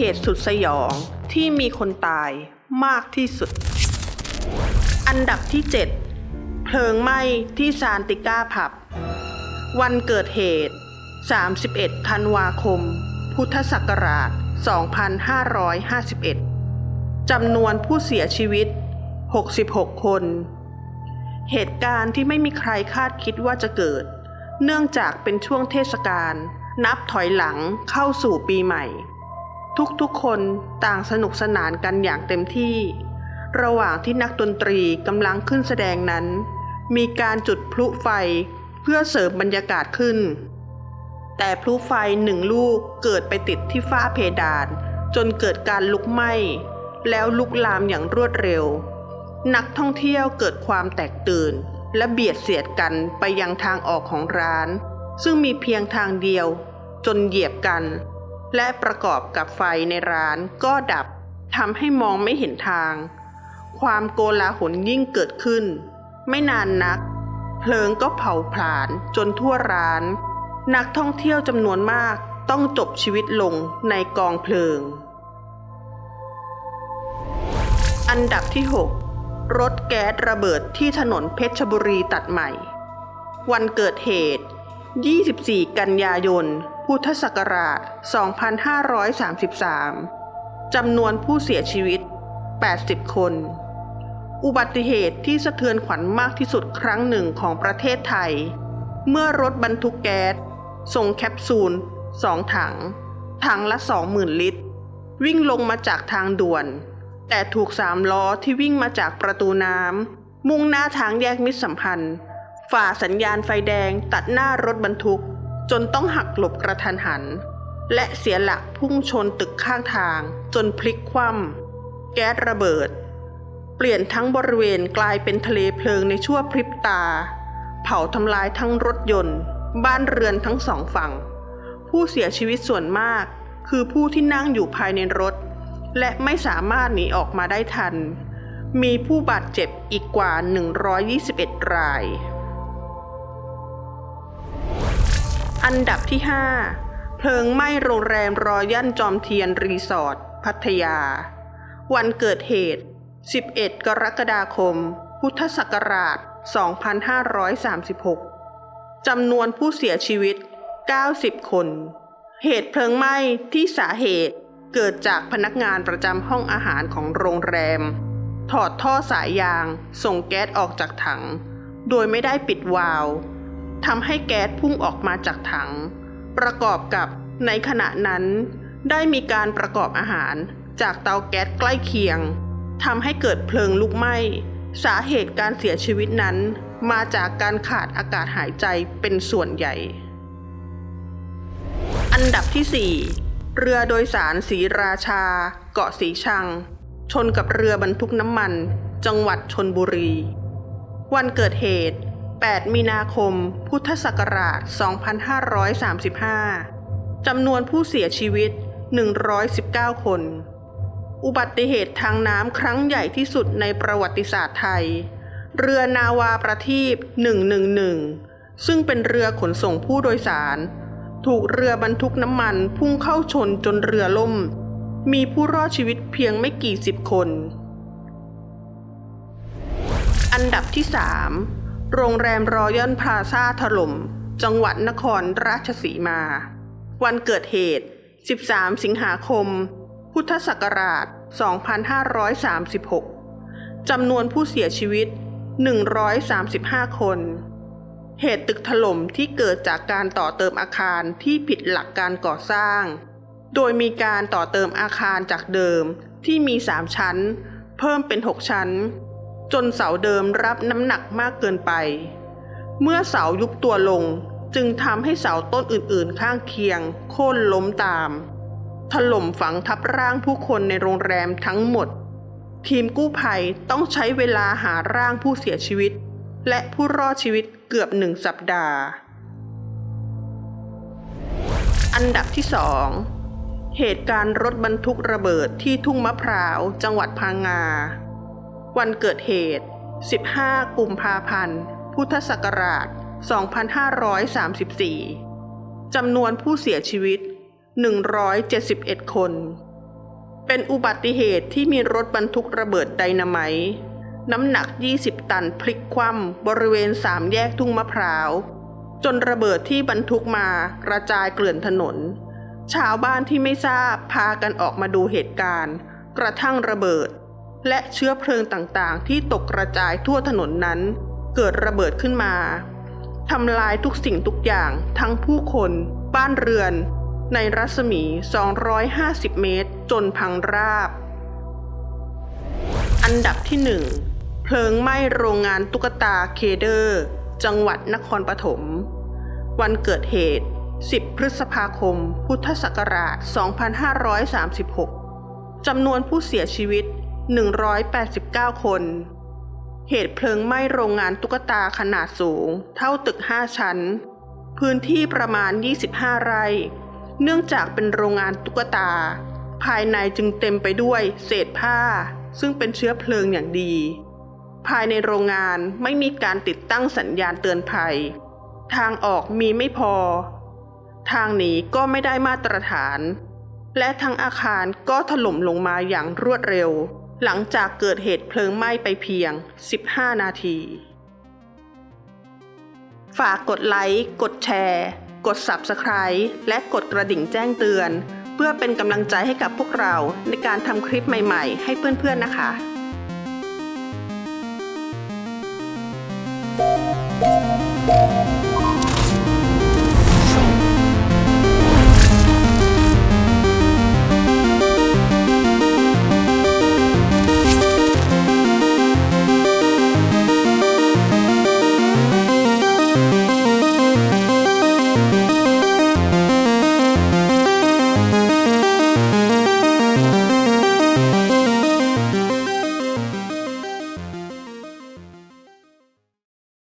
เหตุสุดสยองที่มีคนตายมากที่สุด อันดับที่ 7 เพลิงไหม้ที่ซานติก้าผับ วันเกิดเหตุ 31 ธันวาคม พุทธศักราช 2551 จำนวนผู้เสียชีวิต 66 คน เหตุการณ์ที่ไม่มีใครคาดคิดว่าจะเกิด เนื่องจากเป็นช่วงเทศกาลนับถอยหลังเข้าสู่ปีใหม่ ทุกๆคนต่างสนุกสนานกันอย่างเต็มที่ ระหว่างที่นักดนตรีกำลังขึ้นแสดงนั้น มีการจุดพลุไฟเพื่อเสริมบรรยากาศขึ้น แต่พลุไฟหนึ่งลูกเกิดไปติดที่ฝ้าเพดาน จนเกิดการลุกไหม้ แล้วลุกลามอย่างรวดเร็ว นักท่องเที่ยวเกิดความแตกตื่น และเบียดเสียดกันไปยังทางออกของร้าน ซึ่งมีเพียงทางเดียว จนเหยียบกัน และประกอบกับไฟในร้านก็ดับทำให้มองไม่เห็นทาง ความโกลาหลยิ่งเกิดขึ้น ไม่นานนัก เพลิงก็เผาผลาญจนทั่วร้าน นักท่องเที่ยวจำนวนมากต้องจบชีวิตลงในกองเพลิง อันดับที่ 6 รถแก๊สระเบิดที่ถนนเพชรบุรีตัดใหม่ วันเกิดเหตุ 24 กันยายน พุทธศักราช 2533 จำนวนผู้เสียชีวิต 80 คน อุบัติเหตุที่สะเทือนขวัญมากที่สุดครั้งหนึ่งของประเทศไทย เมื่อรถบรรทุกแก๊สส่งแคปซูลสองถัง ถังละ 20,000 ลิตร วิ่งลงมาจากทางด่วน แต่ถูกสามล้อที่วิ่งมาจากประตูน้ำมุ่งหน้าทางแยกมิตรสัมพันธ์ ฝ่าสัญญาณไฟแดงตัดหน้ารถบรรทุก จนต้องหักหลบกระทันหัน และเสียหลักพุ่งชนตึกข้างทางจนพลิกคว่ำแก๊สระเบิด เปลี่ยนทั้งบริเวณกลายเป็นทะเลเพลิงในชั่วพริบตา เผาทำลายทั้งรถยนต์ บ้านเรือนทั้งสองฝั่ง ผู้เสียชีวิตส่วนมาก คือผู้ที่นั่งอยู่ภายในรถ และไม่สามารถหนีออกมาได้ทัน มีผู้บาดเจ็บอีกกว่า 121 ราย อันดับที่ 5 เพลิงไหม้โรงแรมรอยัลจอมเทียนรีสอร์ทพัทยา วันเกิดเหตุ 11 กรกฎาคม พุทธศักราช 2536 จำนวนผู้เสียชีวิต 90 คน เหตุเพลิงไหม้ที่สาเหตุเกิดจากพนักงานประจำห้องอาหารของโรงแรม ถอดท่อสายยาง ส่งแก๊สออกจากถัง โดยไม่ได้ปิดวาล์ว ทำให้แก๊สพุ่งออกมาจากถัง ประกอบกับในขณะนั้น ได้มีการประกอบอาหารจากเตาแก๊สใกล้เคียงทำให้เกิดเพลิงลุกไหม้ สาเหตุการเสียชีวิตนั้น มาจากการขาดอากาศหายใจเป็นส่วนใหญ่ อันดับที่ 4 เรือโดยสารสีราชา เกาะสีชัง ชนกับเรือบรรทุกน้ำมัน จังหวัดชนบุรี วันเกิดเหตุ 8 มีนาคม พุทธศักราช 2535 จำนวนผู้เสียชีวิต 119 คน อุบัติเหตุทางน้ำครั้งใหญ่ที่สุดในประวัติศาสตร์ไทย เรือนาวาประทีป 111 ซึ่งเป็นเรือขนส่งผู้โดยสาร ถูกเรือบรรทุกน้ำมันพุ่งเข้าชนจนเรือล่ม มีผู้รอดชีวิตเพียงไม่กี่สิบคน อันดับที่ 3 โรงแรมรอยัลพลาซาถล่ม จังหวัดนครราชสีมา วันเกิดเหตุ 13 สิงหาคม พุทธศักราช 2536 จำนวนผู้เสียชีวิต 135 คน เหตุตึกถล่มที่เกิดจากการต่อเติมอาคารที่ผิดหลักการก่อสร้าง โดยมีการต่อเติมอาคารจากเดิมที่มี 3 ชั้น เพิ่มเป็น 6 ชั้น จนเสาเดิมรับน้ำหนักมากเกินไป เมื่อเสายุบตัวลงจึงทำให้เสาต้นอื่นๆ ข้างเคียง โค่นล้มตาม ถล่มฝังทับร่างผู้คนในโรงแรมทั้งหมด ทีมกู้ภัยต้องใช้เวลาหาร่างผู้เสียชีวิต และผู้รอดชีวิตเกือบหนึ่งสัปดาห์ อันดับที่สองเหตุการณ์รถบรรทุกระเบิดที่ทุ่งมะพร้าวจังหวัดพังงา วันเกิดเหตุ 15 กุมภาพันธ์ พุทธศักราช 2534 จำนวนผู้เสียชีวิต 171 คน เป็นอุบัติเหตุที่มีรถบรรทุกระเบิดไดนาไมต์น้ำหนัก 20 ตันพลิกคว่ำบริเวณสามแยกทุ่งมะพร้าว จนระเบิดที่บรรทุกมากระจายเกลื่อนถนน ชาวบ้านที่ไม่ทราบพากันออกมาดูเหตุการณ์ กระทั่งระเบิด และเชื้อเพลิงต่างๆ ที่ตกกระจายทั่วถนนนั้น เกิดระเบิดขึ้นมาทำลายทุกสิ่งทุกอย่างทั้งผู้คน บ้านเรือน ในรัศมี 250 เมตร จนพังราบ อันดับที่ 1 เพลิงไหม้โรงงานตุ๊กตาเคเดอร์ จังหวัดนครปฐม วันเกิดเหตุ 10 พฤษภาคม พุทธศักราช 2536 จำนวนผู้เสียชีวิต 189 คน เหตุเพลิงไหม้โรงงานตุ๊กตาขนาดสูง เท่าตึก 5 ชั้น พื้นที่ประมาณ 25 ไร่ เนื่องจากเป็นโรงงานตุ๊กตา ภายในจึงเต็มไปด้วยเศษผ้า ซึ่งเป็นเชื้อเพลิงอย่างดี ภายในโรงงานไม่มีการติดตั้งสัญญาณเตือนภัย ทางออกมีไม่พอ ทางหนีก็ไม่ได้มาตรฐานและทั้งอาคารก็ถล่มลงมาอย่างรวดเร็ว หลังจากเกิดเหตุเพลิงไหม้ไปเพียง 15 นาที ฝากกดไลค์ กดแชร์ กด Subscribe และกดกระดิ่งแจ้งเตือน เพื่อเป็นกำลังใจให้กับพวกเราในการทำคลิปใหม่ๆ ให้เพื่อนๆนะคะ